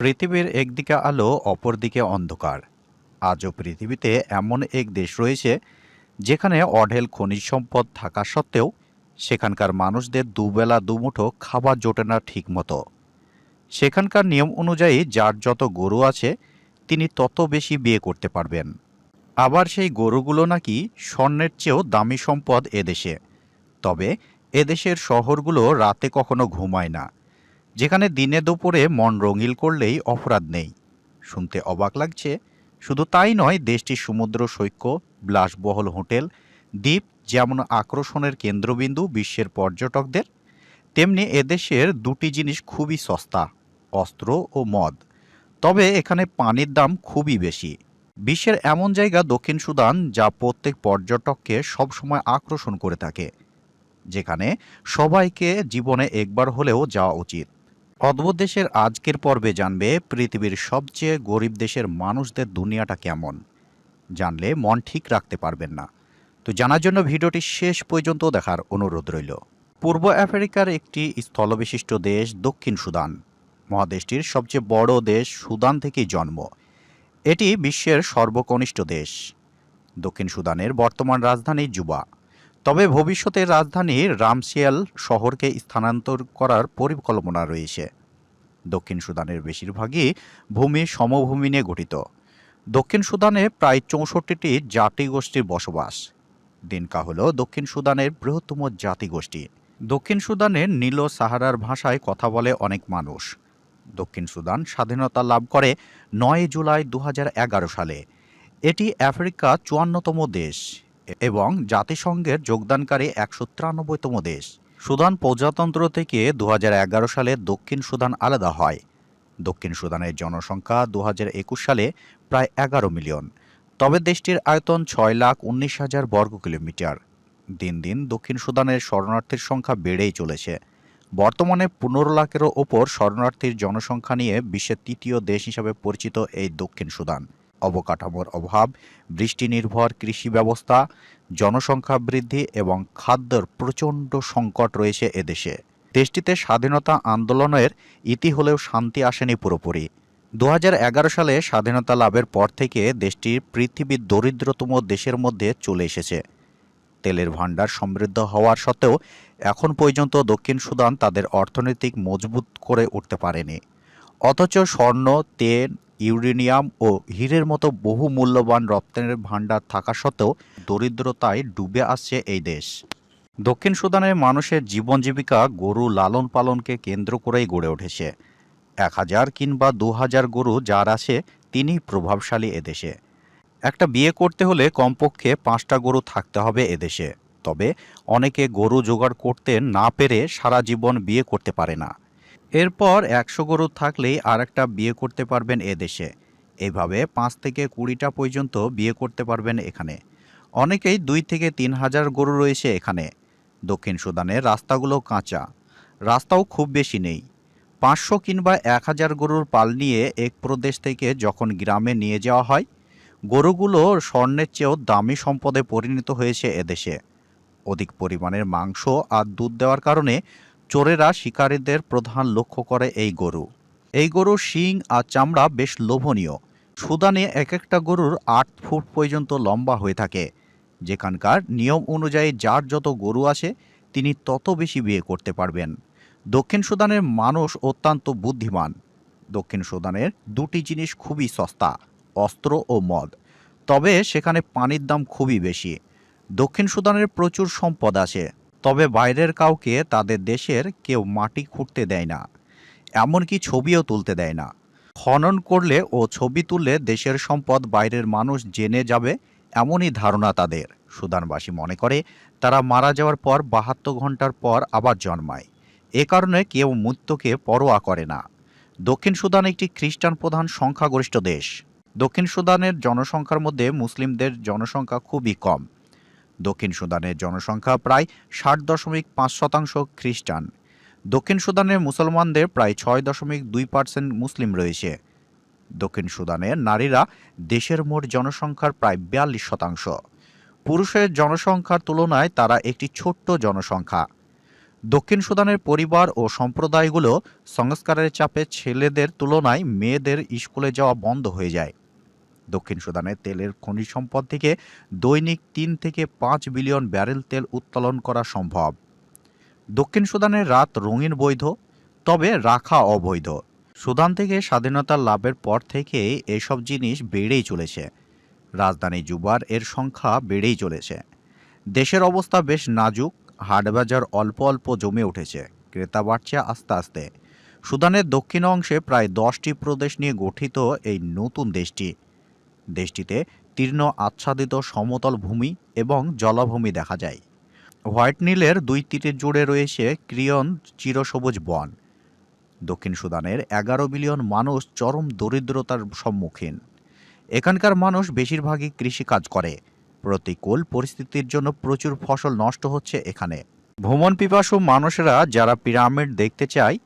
পৃথিবীর একদিকে আলো, অপরদিকে অন্ধকার। আজও পৃথিবীতে এমন এক দেশ রয়েছে, যেখানে অঢেল খনিজ সম্পদ থাকা সত্ত্বেও সেখানকার মানুষদের দুবেলা দুমুঠো খাবার জোটে না ঠিকমতো। সেখানকার নিয়ম অনুযায়ী যার যত গরু আছে, তিনি তত বেশি বিয়ে করতে পারবেন। আবার সেই গরুগুলো নাকি স্বর্ণের চেয়েও দামি সম্পদ এদেশে তবে এদেশের শহরগুলো রাতে কখনো ঘুমায় না। যেখানে দিনে দুপুরে মন রঙিল করলেই অপরাধ নেই। শুনতে অবাক লাগছে, শুধু তাই নয় দেশটির সমুদ্র সৈক্য, বিলাসবহল হোটেল, দ্বীপ যেমন আকর্ষণের কেন্দ্রবিন্দু বিশ্বের পর্যটকদের, তেমনি এদেশের দুটি জিনিস খুবই সস্তা, অস্ত্র ও মদ। তবে এখানে পানির দাম খুবই বেশি। বিশ্বের এমন জায়গা দক্ষিণ সুদান যা প্রত্যেক পর্যটককে সবসময় আকর্ষণ করে থাকে, যেখানে সবাইকে জীবনে একবার হলেও যাওয়া উচিত। অদ্ভুত দেশের আজকের পর্বে জানবে পৃথিবীর সবচেয়ে গরিব দেশের মানুষদের দুনিয়াটা কেমন। জানলে মন ঠিক রাখতে পারবেন না। তো জানার জন্য ভিডিওটি শেষ পর্যন্ত দেখার অনুরোধ রইল। পূর্ব আফ্রিকার একটি স্থলবিশিষ্ট দেশ দক্ষিণ সুদান। মহাদেশটির সবচেয়ে বড় দেশ সুদান থেকেই জন্ম। এটি বিশ্বের সর্বকনিষ্ঠ দেশ। দক্ষিণ সুদানের বর্তমান রাজধানী জুবা। তবে ভবিষ্যতে রাজধানী রামসিয়াল শহরকে স্থানান্তর করার পরিকল্পনা রয়েছে। দক্ষিণ সুদানের বেশিরভাগই ভূমি সমভূমি নিয়ে গঠিত। দক্ষিণ সুদানে প্রায় চৌষট্টিটি জাতিগোষ্ঠীর বসবাস। দিনকা হল দক্ষিণ সুদানের বৃহত্তম জাতিগোষ্ঠী। দক্ষিণ সুদানের নীল সাহারার ভাষায় কথা বলে অনেক মানুষ। দক্ষিণ সুদান স্বাধীনতা লাভ করে নয় জুলাই দু হাজার এগারো সালে। এটি আফ্রিকা চুয়ান্নতম দেশ এবং জাতিসংঘের যোগদানকারী একশো তিরানব্বইতম দেশ। সুদান প্রজাতন্ত্র থেকে দু হাজার এগারো সালে দক্ষিণ সুদান আলাদা হয়। দক্ষিণ সুদানের জনসংখ্যা দু হাজার একুশ সালে প্রায় এগারো মিলিয়ন। তবে দেশটির আয়তন ছয় লাখ উনিশ হাজার বর্গ কিলোমিটার। দিন দিন দক্ষিণ সুদানের শরণার্থীর সংখ্যা বেড়েই চলেছে। বর্তমানে পনেরো লাখেরও ওপর শরণার্থীর জনসংখ্যা নিয়ে বিশ্বের তৃতীয় দেশ হিসাবে পরিচিত এই দক্ষিণ সুদান। অবকাঠামোর অভাব বৃষ্টি নির্ভর কৃষি ব্যবস্থা, জনসংখ্যা বৃদ্ধি এবং খাদ্যের প্রচণ্ড সংকট রয়েছে এদেশে। দেশটিতে স্বাধীনতা আন্দোলনের ইতি হলেও শান্তি আসেনি পুরোপুরি। দু হাজার এগারো সালে স্বাধীনতা লাভের পর থেকে দেশটি পৃথিবীর দরিদ্রতম দেশের মধ্যে চলে এসেছে। তেলের ভাণ্ডার সমৃদ্ধ হওয়ার সত্ত্বেও এখন পর্যন্ত দক্ষিণ সুদান তাদের অর্থনৈতিক মজবুত করে উঠতে পারেনি। অথচ স্বর্ণ, তেল, ইউরেনিয়াম ও হীরের মতো বহু মূল্যবান রপ্তানির ভাণ্ডার থাকা সত্ত্বেও দরিদ্রতায় ডুবে আসছে এই দেশ। দক্ষিণ সুদানের মানুষের জীবন জীবিকা গরু লালন পালনকে কেন্দ্র করেই গড়ে উঠেছে। এক হাজার কিংবা দু হাজার গরু যার আছে তিনি প্রভাবশালী এদেশে একটা বিয়ে করতে হলে কমপক্ষে পাঁচটা গরু থাকতে হবে এদেশে তবে অনেকে গরু জোগাড় করতে না পেরে সারা জীবন বিয়ে করতে পারে না। এরপর একশো গরু থাকলেই আর একটা বিয়ে করতে পারবেন এদেশে এভাবে পাঁচ থেকে কুড়িটা পর্যন্ত বিয়ে করতে পারবেন এখানে। অনেকেই দুই থেকে তিন হাজার গরু রয়েছে এখানে। দক্ষিণ সুদানে রাস্তাগুলো কাঁচা। রাস্তাও খুব বেশি নেই। পাঁচশো কিংবা এক হাজার গরুর পাল নিয়ে এক প্রদেশ থেকে যখন গ্রামে নিয়ে যাওয়া হয়, গরুগুলো স্বর্ণের চেয়েও দামি সম্পদে পরিণত হয়েছে এদেশে অধিক পরিমাণের মাংস আর দুধ দেওয়ার কারণে চোরেরা শিকারীদের প্রধান লক্ষ্য করে এই গরু। এই গরুর শিং আর চামড়া বেশ লোভনীয়। সুদানে এক একটা গরুর আট ফুট পর্যন্ত লম্বা হয়ে থাকে। যেখানকার নিয়ম অনুযায়ী যার যত গরু আছে, তিনি তত বেশি বিয়ে করতে পারবেন। দক্ষিণ সুদানের মানুষ অত্যন্ত বুদ্ধিমান। দক্ষিণ সুদানের দুটি জিনিস খুবই সস্তা, অস্ত্র ও মদ। তবে সেখানে পানির দাম খুবই বেশি। দক্ষিণ সুদানের প্রচুর সম্পদ আছে। তবে বাইরের কাউকে তাদের দেশের কেউ মাটি খুঁড়তে দেয় না, এমনকি ছবিও তুলতে দেয় না। খনন করলে ও ছবি তুললে দেশের সম্পদ বাইরের মানুষ জেনে যাবে, এমনই ধারণা তাদের। সুদানবাসী মনে করে, তারা মারা যাওয়ার পর বাহাত্তর ঘণ্টার পর আবার জন্মায়। এ কারণে কেউ মৃত্যুকে পরোয়া করে না। দক্ষিণ সুদান একটি খ্রিস্টান প্রধান সংখ্যাগরিষ্ঠ দেশ। দক্ষিণ সুদানের জনসংখ্যার মধ্যে মুসলিমদের জনসংখ্যা খুবই কম। দক্ষিণ সুদানের জনসংখ্যা প্রায় ষাট দশমিক পাঁচ শতাংশ খ্রিস্টান। দক্ষিণ সুদানের মুসলমানদের প্রায় ছয় দশমিক দুই পার্সেন্ট মুসলিম রয়েছে। দক্ষিণ সুদানের নারীরা দেশের মোট জনসংখ্যার প্রায় বিয়াল্লিশ শতাংশ। পুরুষের জনসংখ্যার তুলনায় তারা একটি ছোট্ট জনসংখ্যা। দক্ষিণ সুদানের পরিবার ও সম্প্রদায়গুলো সংস্কারের চাপে ছেলেদের তুলনায় মেয়েদের স্কুলে যাওয়া বন্ধ হয়ে যায়। দক্ষিণ সুদানে তেলের খনিজ সম্পদ থেকে দৈনিক তিন থেকে পাঁচ বিলিয়ন ব্যারেল তেল উত্তোলন করা সম্ভব। দক্ষিণ সুদানের রাত রঙিন বৈধ, তবে রাখা অবৈধ। সুদান থেকে স্বাধীনতা লাভের পর থেকে এসব জিনিস বেড়েই চলেছে। রাজধানী জুবার এর সংখ্যা বেড়েই চলেছে। দেশের অবস্থা বেশ নাজুক, হাটবাজার অল্প অল্প জমে উঠেছে, ক্রেতা বাড়ছে আস্তে আস্তে। সুদানের দক্ষিণ অংশে প্রায় দশটি প্রদেশ নিয়ে গঠিত এই নতুন দেশটি। দেশটিতে তীর্ণ আচ্ছাদিত সমতল ভূমি এবং জলাভূমি দেখা যায়। হোয়াইট নীলের দুই তীরে জুড়ে রয়েছে ক্রিয়ন চিরসবুজ বন। দক্ষিণ সুদানের এগারো বিলিয়ন মানুষ চরম দরিদ্রতার সম্মুখীন। এখানকার মানুষ বেশিরভাগই কৃষিকাজ করে। প্রতিকূল পরিস্থিতির জন্য প্রচুর ফসল নষ্ট হচ্ছে এখানে। ভ্রমণ পিপাসু মানুষেরা যারা পিরামিড দেখতে চায়,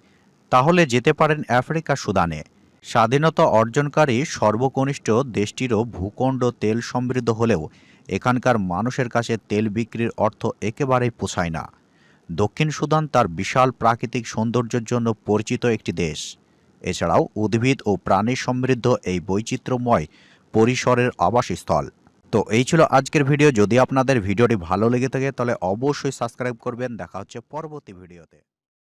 তাহলে যেতে পারেন আফ্রিকা সুদানে। স্বাধীনতা অর্জনকারী সর্বকনিষ্ঠ দেশটিরও ভূখণ্ড তেল সমৃদ্ধ হলেও এখানকার মানুষের কাছে তেল বিক্রির অর্থ একেবারেই পোষায় না। দক্ষিণ সুদান তার বিশাল প্রাকৃতিক সৌন্দর্যের জন্য পরিচিত একটি দেশ। এছাড়াও উদ্ভিদ ও প্রাণী সমৃদ্ধ এই বৈচিত্র্যময় পরিসরের আবাসস্থল। তো এই ছিল আজকের ভিডিও। যদি আপনাদের ভিডিওটি ভালো লেগে থাকে তাহলে অবশ্যই সাবস্ক্রাইব করবেন। দেখা হচ্ছে পরবর্তী ভিডিওতে।